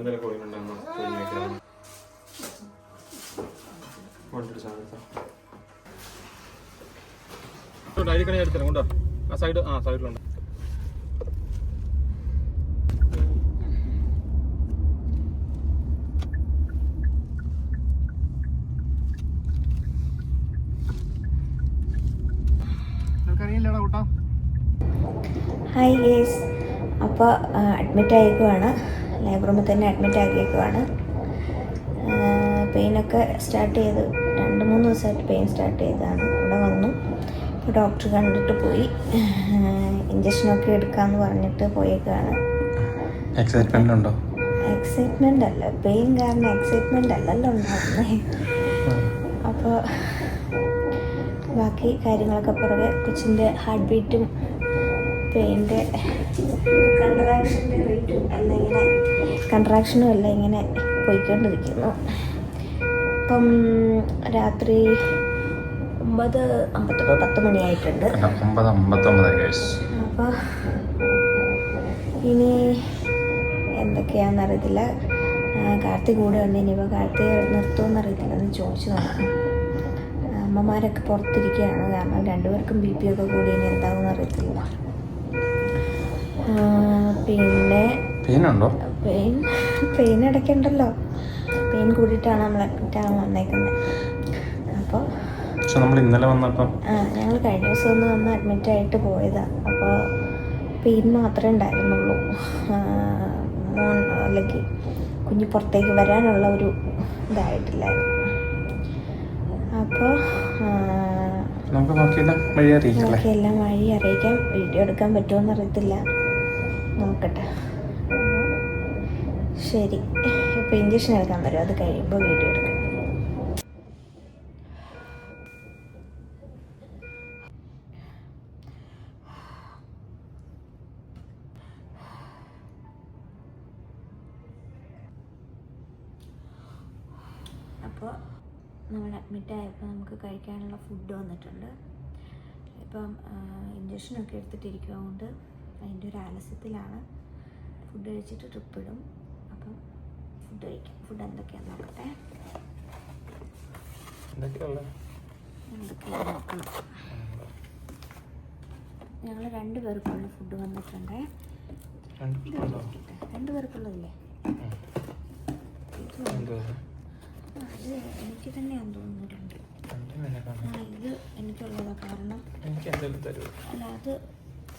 എന്തെങ്കിലും കോഴിനുണ്ടെന്ന് കുഞ്ഞു വെക്കണം സാധനം സാധനത്താ. കണി എടുത്തരാം കൊണ്ടോ ആ സൈഡ് ആ സൈഡിലുണ്ട് ഹായ് ഗേസ് അപ്പോൾ അഡ്മിറ്റ് ആയേക്കുവാണ്. ലേബർ റൂമിൽ തന്നെ അഡ്മിറ്റ് ആക്കിയേക്കുവാണ്. പെയിനൊക്കെ സ്റ്റാർട്ട് ചെയ്ത് രണ്ട് മൂന്ന് ദിവസമായിട്ട് പെയിൻ സ്റ്റാർട്ട് ചെയ്തതാണ്. ഇവിടെ വന്നു. ഇപ്പോൾ ഡോക്ടർ കണ്ടിട്ട് പോയി. ഇഞ്ചക്ഷനൊക്കെ എടുക്കാമെന്ന് പറഞ്ഞിട്ട് പോയേക്കാണ് എക്സൈറ്റ്മെന്റ് ഉണ്ടോ? എക്സൈറ്റ്മെന്റ് അല്ല. പെയിൻ കാരണം എക്സൈറ്റ്മെന്റ് അല്ലല്ലോ ഉണ്ടാകുന്നത് അപ്പോൾ ബാക്കി കാര്യങ്ങളൊക്കെ പുറകെ കൊച്ചിന്റെ ഹാർട്ട് ബീറ്റും പെയിന്റെ കൺട്രാക്ഷന്റെ റേറ്റും ഇങ്ങനെ കൺട്രാക്ഷനും എല്ലാം ഇങ്ങനെ പോയിക്കൊണ്ടിരിക്കുന്നു. ഇപ്പം രാത്രി ഒമ്പത് അമ്പത്തൊമ്പത് പത്ത് മണിയായിട്ടുണ്ട്. ഒമ്പത് അമ്പത്തൊമ്പത് അപ്പോൾ ഇനി എന്തൊക്കെയാണെന്ന് അറിയത്തില്ല കാർത്തി കൂടെ ഉണ്ട്. ഇനിയിപ്പോൾ കാർത്തി നിർത്തുമെന്ന് അറിയത്തില്ല എന്ന് ചോദിച്ചു നോക്കാം. അമ്മമാരൊക്കെ പുറത്തിരിക്കുകയാണ്. കാരണം രണ്ടുപേർക്കും ബി പി ഒക്കെ കൂടി ഇനി എന്താണെന്ന് അറിയത്തില്ല പിന്നെ പെയിനുണ്ടോ? പെയിൻ പെയിൻ ഇടയ്ക്കുണ്ടല്ലോ. പെയിൻ കൂടിയിട്ടാണ് നമ്മൾ അഡ്മിറ്റ് ആകാൻ വന്നേക്കുന്നത്. അപ്പോൾ പക്ഷെ നമ്മൾ ഇന്നലെ വന്നപ്പോൾ ആ ഞങ്ങൾ കഴിഞ്ഞ ദിവസം ഒന്ന് വന്ന് അഡ്മിറ്റ് ആയിട്ട് പോയതാണ് അപ്പോൾ പെയിൻ മാത്രമേ ഉണ്ടായിരുന്നുള്ളൂ. മോൻ അല്ലെങ്കിൽ കുഞ്ഞ് പുറത്തേക്ക് വരാനുള്ള ഒരു ഇതായിട്ടില്ലായിരുന്നു. അപ്പോൾ നമുക്ക് ബാക്കിയെല്ലാം വഴി അറിയിക്കല്ലേ എല്ലാം വഴി അറിയിക്കാം. വീഡിയോ എടുക്കാൻ പറ്റുമോ അറിയത്തില്ല. നോക്കട്ടെ. ശരി. ഇപ്പോൾ ഇഞ്ചക്ഷൻ എടുക്കാൻ വരും. അത് കഴിയുമ്പോൾ വീട്ടിൽ എടുക്കാം. അപ്പോൾ നമ്മൾ അഡ്മിറ്റ് ആയപ്പോൾ നമുക്ക് കഴിക്കാനുള്ള ഫുഡ് വന്നിട്ടുണ്ട്. ഇപ്പം ഇഞ്ചക്ഷനൊക്കെ എടുത്തിട്ടിരിക്കുന്നതുകൊണ്ട് അതിന്റെ ഒരു ആലസ്യത്തിലാണ്. ഫുഡ് കഴിച്ചിട്ട് ട്രിപ്പ് ഇടും. അപ്പം ഫുഡ് കഴിക്കാം. ഫുഡ് എന്തൊക്കെയാണെന്ന് നോക്കട്ടെ? നോക്കണം? ഞങ്ങൾ രണ്ട് പേർക്കുള്ള ഫുഡ് വന്നിട്ടുണ്ട്. രണ്ട് പേർക്കുള്ളതില്ലേ അത് എനിക്ക് തന്നെയാണ് തോന്നുന്നുണ്ട്. ഇത് എനിക്കുള്ളതാണ് കാരണം. അല്ല അത്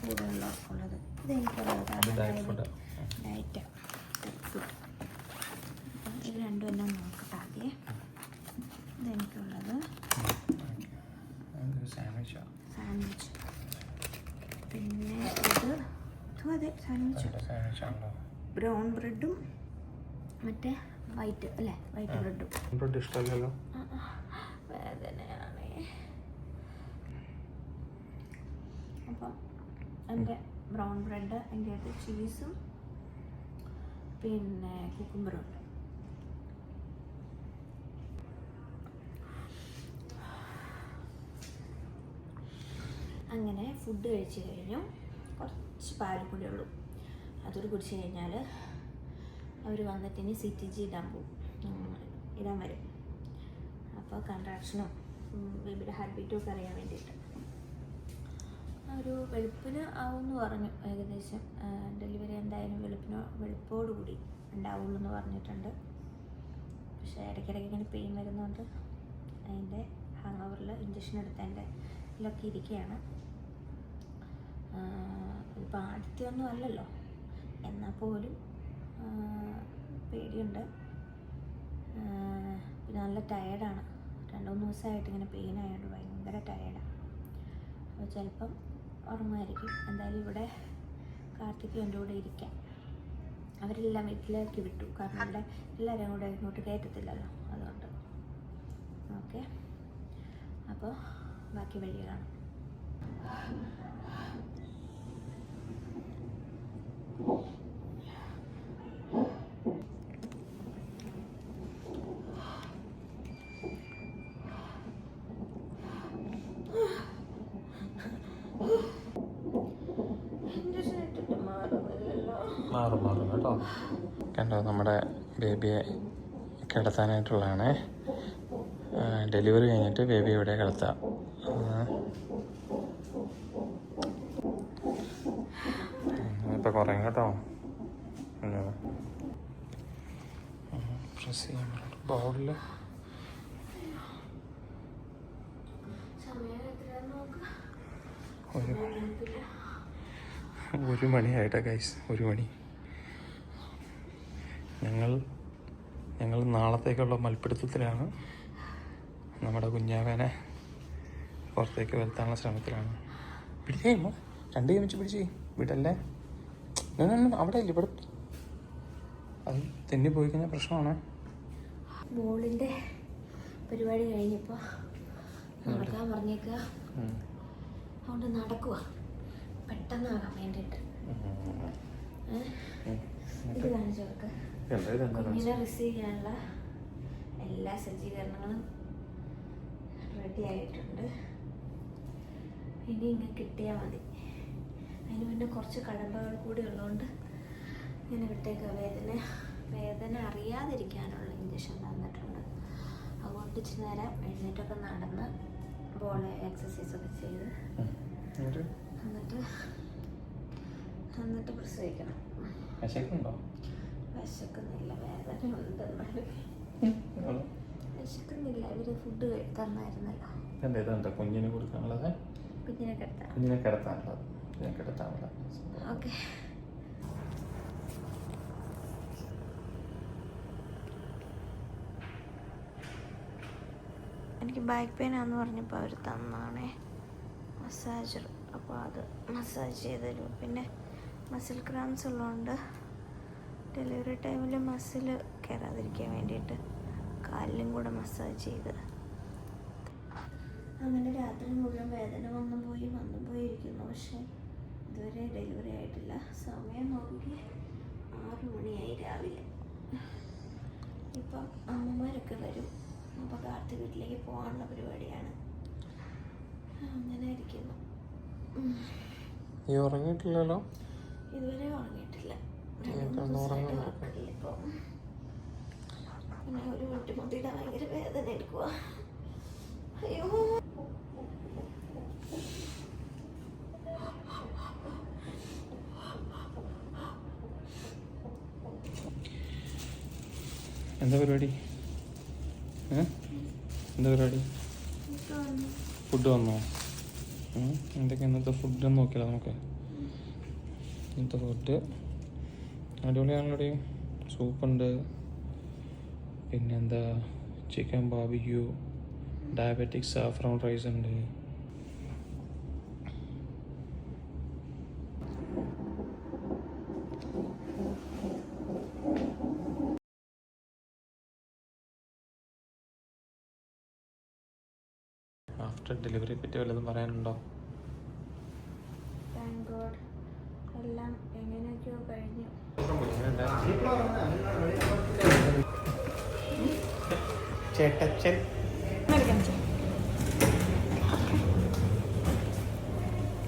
കൂടെ ഉള്ള ഉള്ളത്. ഇത് എനിക്കുള്ളത്. ഡയറ്റ് ഫുഡ് ഇത് രണ്ടും എല്ലാം നോക്കട്ടെ ആദ്യം. ഇതെനിക്കുള്ളത് സാൻഡ്വിച്ചോ പിന്നെ ഇതും അതെ സാൻഡ്വിച്ച് ബ്രൗൺ ബ്രെഡും മറ്റേ വൈറ്റ് അല്ലേ? വൈറ്റ് ബ്രെഡും ബ്രെഡ് ഇഷ്ടമല്ലല്ലോ. വേദനയാണ് അപ്പം എന്റെ ബ്രൗൺ ബ്രെഡ് എന്റെ അടുത്ത് ചീസും പിന്നെ കുക്കുംബറും ഉണ്ട് അങ്ങനെ ഫുഡ് കഴിച്ച് കഴിഞ്ഞു. കുറച്ച് പാൽ കൂടെ ഉള്ളൂ. അതൊരു കുടിച്ച് കഴിഞ്ഞാൽ അവർ വന്നിട്ട് ഇനി സി ടി ജി ഇടാൻ പോകും ഇടാൻ വരും. അപ്പോൾ കൺട്രാക്ഷനും ബേബിയുടെ ഹാർട്ട് ബീറ്റും ഒക്കെ അറിയാൻ വേണ്ടിയിട്ട്. ഒരു വെളുപ്പിന് ആവുമെന്ന് പറഞ്ഞു ഏകദേശം. ഡെലിവറി എന്തായാലും വെളുപ്പിനോ വെളുപ്പോടുകൂടി ഉണ്ടാവുള്ളൂ എന്ന് പറഞ്ഞിട്ടുണ്ട്. പക്ഷേ ഇടയ്ക്കിടയ്ക്ക് ഇങ്ങനെ പെയിൻ വരുന്നതുകൊണ്ട് അതിന്റെ ഹാങ് ഓവറിൽ ഇഞ്ചക്ഷൻ എടുത്തതിന്റെ ഇതിലൊക്കെ ഇരിക്കുകയാണ്. ഇപ്പോൾ ആദ്യത്തെയൊന്നും അല്ലല്ലോ. എന്നാൽ പോലും പേടിയുണ്ട്. പിന്നെ നല്ല ടയേർഡാണ് രണ്ട് മൂന്ന് ദിവസമായിട്ട് ഇങ്ങനെ പെയിൻ ആയതുകൊണ്ട് ഭയങ്കര ടയേർഡാണ് അപ്പോൾ ചിലപ്പം ഉറങ്ങുമായിരിക്കും. എന്തായാലും ഇവിടെ കാർത്തിക് എന്റെ കൂടെ ഇരിക്കാം. അവരെല്ലാം വീട്ടിലേക്ക് വിട്ടു. കാരണം ഇവിടെ എല്ലാവരും കൂടെ ഇങ്ങോട്ട് കയറ്റത്തില്ലല്ലോ. അതുകൊണ്ട്. ഓക്കെ. അപ്പോൾ ബാക്കി വഴി കാണാം. മാറും മാറും കേട്ടോ. കണ്ടോ നമ്മുടെ ബേബിയെ കിടത്താനായിട്ടുള്ളതാണ്. ഡെലിവറി കഴിഞ്ഞിട്ട് ബേബി ഇവിടെ കിടത്താം. ഇപ്പം കുറയും കേട്ടോ. പ്രസ് ചെയ്യാൻ ബോർഡിൽ. ഒരു. ഒരു മണിയായിട്ടാ ഗൈസ് ഒരു മണി. ഞങ്ങൾ ഞങ്ങൾ നാളത്തേക്കുള്ള മൽപ്പിടുത്തത്തിലാണ്. നമ്മുടെ കുഞ്ഞാവേനെ പുറത്തേക്ക് വരുത്താനുള്ള ശ്രമത്തിലാണ്. പിടിച്ചേ അമ്മ രണ്ട് കൈ വെച്ച് പിടിച്ചേ. വിടല്ലേ? അവിടെ ഇല്ല ഇവിടെ. അത് തെന്നി പോയി കഴിഞ്ഞാൽ പ്രശ്നമാണ്? ബോളിന്റെ പരിപാടി കഴിഞ്ഞപ്പോ നടക്കാൻ പറഞ്ഞേക്കുക അതുകൊണ്ട് നടക്കുക പെട്ടെന്നാകാൻ വേണ്ടിയിട്ട്. ഇത് കാണിച്ചു കൊടുക്ക കുഞ്ഞിനെ റിസീവ് ചെയ്യാനുള്ള എല്ലാ സജ്ജീകരണങ്ങളും റെഡി ആയിട്ടുണ്ട്. ഇനി ഇങ്ങ് കിട്ടിയാൽ മതി. അതിന് പിന്നെ കുറച്ച് കടമ്പകൾ കൂടി ഉള്ളതുകൊണ്ട് ഇങ്ങനെ വിട്ടേക്ക വേദന വേദന അറിയാതിരിക്കാനുള്ള ഇഞ്ചക്ഷൻ തന്നിട്ടുണ്ട്. അതുകൊണ്ട് ഇച്ചിരി നേരം എഴുന്നേറ്റൊക്കെ നടന്ന് ബോൾ എക്സസൈസ് ഒക്കെ ചെയ്ത് എന്നിട്ട്? എന്നിട്ട് പ്രസവിക്കണം. വിശക്കുന്നില്ല വേദന ഉണ്ട്. വിശക്കുന്നില്ല ഇവർ ഫുഡ് തന്നായിരുന്നല്ലോ. കുഞ്ഞിന് കൊടുക്കാനുള്ളത്? കുഞ്ഞിനെ കിടത്താൻ. കുഞ്ഞിനെ കിടത്താനുള്ളത്. കുഞ്ഞിനെ കിടത്താനുള്ളത് ഓക്കെ. എനിക്ക് ബാക്ക് പെയിൻ ആന്ന് പറഞ്ഞപ്പോൾ അവർ തന്നാണേ. മസാജർ അപ്പോൾ അത് മസാജ് ചെയ്ത് തരും പിന്നെ മസിൽ ക്രാംസ് ഉള്ളതുകൊണ്ട് ഡെലിവറി ടൈമിൽ മസിൽ കയറാതിരിക്കാൻ വേണ്ടിയിട്ട് കാലിലും കൂടെ മസാജ് ചെയ്ത്. അങ്ങനെ രാത്രി മുഴുവൻ വേദന വന്നു പോയി വന്നു പോയി ഇരിക്കുന്നു പക്ഷേ ഇതുവരെ ഡെലിവറി ആയിട്ടില്ല. സമയം നോക്കി ആറു മണിയായി രാവിലെ. ഇപ്പം അമ്മമാരൊക്കെ വരും. അപ്പോൾ കാർത്തി വീട്ടിലേക്ക് പോകാനുള്ള പരിപാടിയാണ്. അങ്ങനെ ഇരിക്കുന്നു. നീ ഉറങ്ങിയിട്ടില്ലല്ലോ? ഇതുവരെ ഉറങ്ങിയിട്ടില്ല. പിന്നെ ഒരു മുട്ടിമുട്ടിയുടെ ഭയങ്കര വേദന എടുക്കുക അയ്യോ. എന്താ പരിപാടി? എന്താ പരിപാടി? ഫുഡ് വന്നോ? എന്തൊക്കെ ഇന്നത്തെ ഫുഡ് നോക്കിയാലോ നമുക്ക്? ഇന്നത്തെ ഫുഡ് അടിപൊളിയാണല്ലോടി. സൂപ്പുണ്ട്. പിന്നെന്താ? Chicken barbecue diabetic saffron rice ഉണ്ട്. ആഫ്റ്റർ ഡെലിവറി പറ്റി വല്ലതും പറയാനുണ്ടോ? താങ്ക് ഗോഡ് എല്ലാം എങ്ങനെയൊക്കെയോ കഴിഞ്ഞു. ചേട്ടച്ചൻ.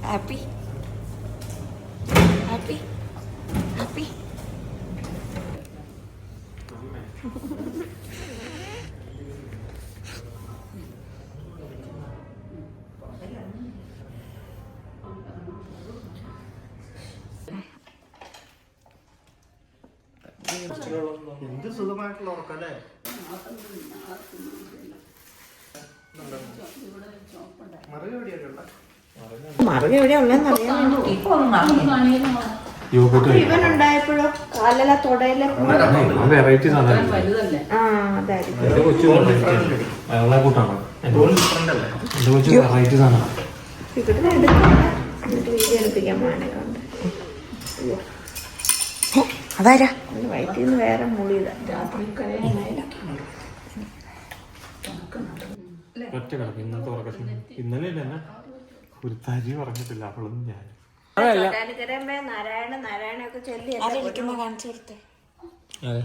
ഹാപ്പി. ഹാപ്പി. ഹാപ്പി. എന്ത് സുഖമായിട്ടുള്ള ഉറക്കം അല്ലേ മറുക എവിടെയൊക്കെ ഉള്ള? മറുക എവിടെയാ ഉള്ളതെന്ന് അറിയാൻ വേണ്ടി. ഇവൻ ഉണ്ടായപ്പോഴോ കാലല തുടയിലെ വെറൈറ്റീസ് ആണ് ആ അതായിരിക്കും. എന്റെ കൊച്ചു വെള്ളെ കൂട്ടാണോ. എന്റെ കൊച്ചു വെറൈറ്റി ആണ് ഇവിടുന്ന് എടുക്കാം എന്നിട്ട് വീഡിയോ എടുപ്പിക്കാൻ മാനകളുണ്ട് അതാരാ? വയറ്റിൽ നിന്ന് വേറെ രാത്രി ഒറ്റ കിടക്കും ഇന്നത്തെ ഉറക്കത്തിന് ഇന്നലെ ഇല്ല എന്നാ ഒരു തരി പറഞ്ഞിട്ടില്ല. ഞാൻ. നാരായണ നാരായണ ഒക്കെ ചൊല്ലി കാണിച്ചു കൊടുത്തേ? അതെ.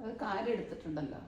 അത് കാര്യം എടുത്തിട്ടുണ്ടല്ലോ.